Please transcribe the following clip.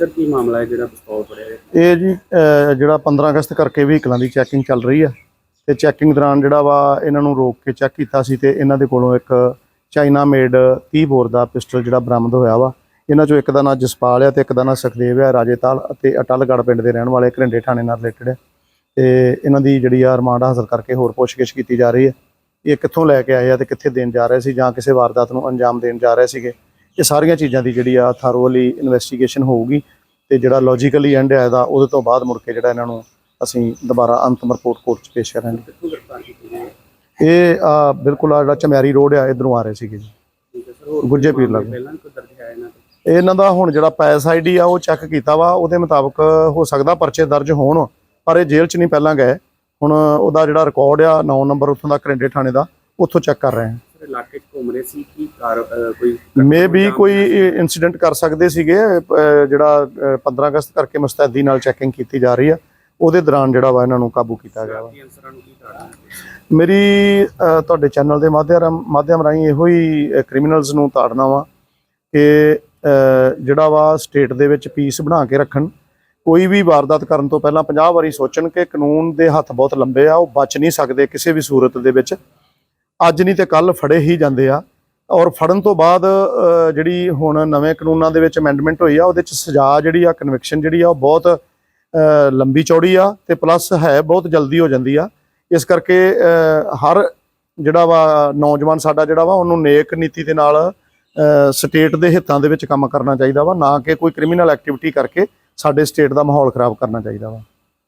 Sir, ਕੀ ਮਾਮਲਾ ਹੈ ਜਿਹੜਾ ਪਿਸਤੌਲ ਫੜਿਆ ਹੈ ਇਹ ਜੀ, ਅਹ, ਜਿਹੜਾ 15 ਅਗਸਤ ਕਰਕੇ ਵਹੀਕਲਾਂ ਦੀ ਚੈਕਿੰਗ ਚੱਲ ਰਹੀ ਆ ਤੇ ਚੈਕਿੰਗ ਦੌਰਾਨ ਜਿਹੜਾ ਵਾ ਇਹਨਾਂ ਨੂੰ ਰੋਕ ਕੇ ਚੈੱਕ ਕੀਤਾ ਸੀ ਤੇ ਇਹਨਾਂ ਦੇ ਕੋਲੋਂ ਇੱਕ ਚਾਈਨਾ ਮੇਡ 30 ਬੋਰ ਦਾ ਪਿਸਟਲ ਜਿਹੜਾ ਬਰਾਮਦ ਹੋਇਆ ਵਾ। ਇਹਨਾਂ ਚੋਂ ਇੱਕ ਦਾ ਨਾਂ ਜਸਪਾਲ ਆ ਤੇ ਇੱਕ ਦਾ ਨਾਂ ਸੁਖਦੇਵ ਆ ਰਾਜੇਤਾਲ ਅਤੇ ਅਟਲਗੜ ਪਿੰਡ ਦੇ ਰਹਿਣ ਵਾਲੇ ਘਰਿੰਡੇ ਥਾਣੇ ਨਾਲ ਰਿਲੇਟਡ ਆ। ਤੇ ਇਹਨਾਂ ਦੀ ਜਿਹੜੀ ਆ ਰਿਮਾਂਡ ਹਾਸਲ ਕਰਕੇ ਹੋਰ ਪੁੱਛਗਿੱਛ ਕੀਤੀ ਜਾ ਰਹੀ ਹੈ ਇਹ ਕਿੱਥੋਂ ਲੈ ਕੇ ਆਏ ਆ ਤੇ ਕਿੱਥੇ ਦੇਣ ਜਾ ਰਹੇ ਸੀ ਜਾਂ ਕਿਸੇ ਵਾਰਦਾਤ ਨੂੰ ਅੰਜਾਮ ਦੇਣ ਜਾ ਰਹੇ ਸੀਗੇ? ਇਹ ਸਾਰੀਆਂ ਚੀਜ਼ਾਂ ਦੀ ਜਿਹੜੀ ਆ ਥਾਰੋਲੀ ਇਨਵੈਸਟੀਗੇਸ਼ਨ ਹੋਊਗੀ ਤੇ ਜਿਹੜਾ ਲੌਜੀਕਲੀ ਐਂਡ ਹੈ ਦਾ ਉਹਦੇ ਤੋਂ ਬਾਅਦ ਮੁੜ ਕੇ ਜਿਹੜਾ ਇਹਨਾਂ ਨੂੰ ਅਸੀਂ ਦੁਬਾਰਾ ਅੰਤਮ ਰਿਪੋਰਟ ਕੋਰਟ 'ਚ ਪੇਸ਼ ਕਰਾਂਗੇ। ਇਹ ਆ, ਬਿਲਕੁਲ ਆ ਜਿਹੜਾ ਚਮਿਆਰੀ ਰੋਡ ਆ ਇਧਰੋਂ ਆ ਰਹੇ ਸੀਗੇ ਜੀ। ਗੁੱਜੇ ਪੀਰ ਲਾਗੇ। ਇਹਨਾਂ ਦਾ ਹੁਣ ਜਿਹੜਾ ਪੈਸ ਆਈਡੀ ਆ ਉਹ ਚੈੱਕ ਕੀਤਾ ਵਾ ਉਹਦੇ ਮੁਤਾਬਕ ਹੋ ਸਕਦਾ ਪਰਚੇ ਦਰਜ ਹੋਣ ਪਰ ਇਹ ਜੇਲ੍ਹ 'ਚ ਨਹੀਂ ਪਹਿਲਾਂ ਗਏ। ਹੁਣ ਉਹਦਾ ਜਿਹੜਾ ਰਿਕਾਰਡ ਆ 9 ਨੰਬਰ ਉੱਥੋਂ ਦਾ ਕਰੰਡੇ ਥਾਣੇ ਦਾ ਉੱਥੋਂ ਚੈੱਕ ਕਰ ਰਹੇ ਹਾਂ। ਇਲਾਕੇ 'ਚ ਘੁੰਮ ਰਹੇ ਸੀ ਕੀ ਕਾਰ ਅਹ, ਕੋਈ ਮੇ ਵੀ ਕੋਈ ਇਨਸੀਡੈਂਟ ਕਰ ਸਕਦੇ ਸੀਗੇ ਅਹ ਜਿਹੜਾ ਅਹ 15 ਅਗਸਤ ਕਰਕੇ ਮੁਸਤੈਦੀ ਨਾਲ ਚੈਕਿੰਗ ਕੀਤੀ ਜਾ ਰਹੀ ਆ। ਉਹਦੇ ਦੌਰਾਨ ਜਿਹੜਾ ਵਾ ਇਹਨਾਂ ਨੂੰ ਕਾਬੂ ਕੀਤਾ ਗਿਆ ਵਾ। ਕੀ ਅਨਸਰਾਂ ਨੂੰ ਕੀ ਤਾੜਨਾ ਮੇਰੀ ਅਹ, ਤੁਹਾਡੇ ਚੈਨਲ ਦੇ ਮਾਧਿਅਮ ਮਾਧਿਅਮ ਰਾਹੀਂ ਇਹੋ ਹੀ ਕ੍ਰਿਮੀਨਲਸ ਨੂੰ ਤਾੜਨਾ ਵਾ ਕਿ ਅਹ, ਜਿਹੜਾ ਵਾ ਸਟੇਟ ਦੇ ਵਿੱਚ ਪੀਸ ਬਣਾ ਕੇ ਰੱਖਣ। ਕੋਈ ਵੀ ਵਾਰਦਾਤ ਕਰਨ ਤੋਂ ਪਹਿਲਾਂ 50 ਵਾਰੀ ਸੋਚਣ ਕਿ ਕਾਨੂੰਨ ਦੇ ਹੱਥ ਬਹੁਤ ਲੰਬੇ ਆ ਉਹ ਬਚ ਨਹੀਂ ਸਕਦੇ ਕਿਸੇ ਵੀ ਸੂਰਤ ਦੇ ਵਿੱਚ। ਅੱਜ ਨਹੀਂ ਤੇ ਕੱਲ ਫੜੇ ਹੀ ਜਾਂਦੇ ਆ। ਔਰ ਫੜਨ ਤੋਂ ਬਾਅਦ ਜਿਹੜੀ ਹੁਣ ਨਵੇਂ ਕਾਨੂੰਨਾਂ ਦੇ ਵਿੱਚ ਅਮੈਂਡਮੈਂਟ ਹੋਈ ਆ, ਉਹਦੇ ਵਿੱਚ ਸਜ਼ਾ ਜਿਹੜੀ ਆ ਕਨਵਿਕਸ਼ਨ ਜਿਹੜੀ ਆ, ਉਹ ਬਹੁਤ ਲੰਬੀ ਚੌੜੀ ਆ ਤੇ ਪਲੱਸ ਹੈ ਬਹੁਤ ਜਲਦੀ ਹੋ ਜਾਂਦੀ ਆ। ਇਸ ਕਰਕੇ ਹਰ ਜਿਹੜਾ ਵਾ ਨੌਜਵਾਨ ਸਾਡਾ ਜਿਹੜਾ ਵਾ, ਉਹਨੂੰ ਨੇਕ ਨੀਤੀ ਦੇ ਨਾਲ ਸਟੇਟ ਦੇ ਹਿੱਤਾਂ ਦੇ ਵਿੱਚ ਕੰਮ ਕਰਨਾ ਚਾਹੀਦਾ ਵਾ, ਨਾ ਕਿ ਕੋਈ ਕ੍ਰਿਮੀਨਲ ਐਕਟੀਵਿਟੀ ਕਰਕੇ ਸਾਡੇ ਸਟੇਟ ਦਾ ਮਾਹੌਲ ਖਰਾਬ ਕਰਨਾ ਚਾਹੀਦਾ ਵਾ।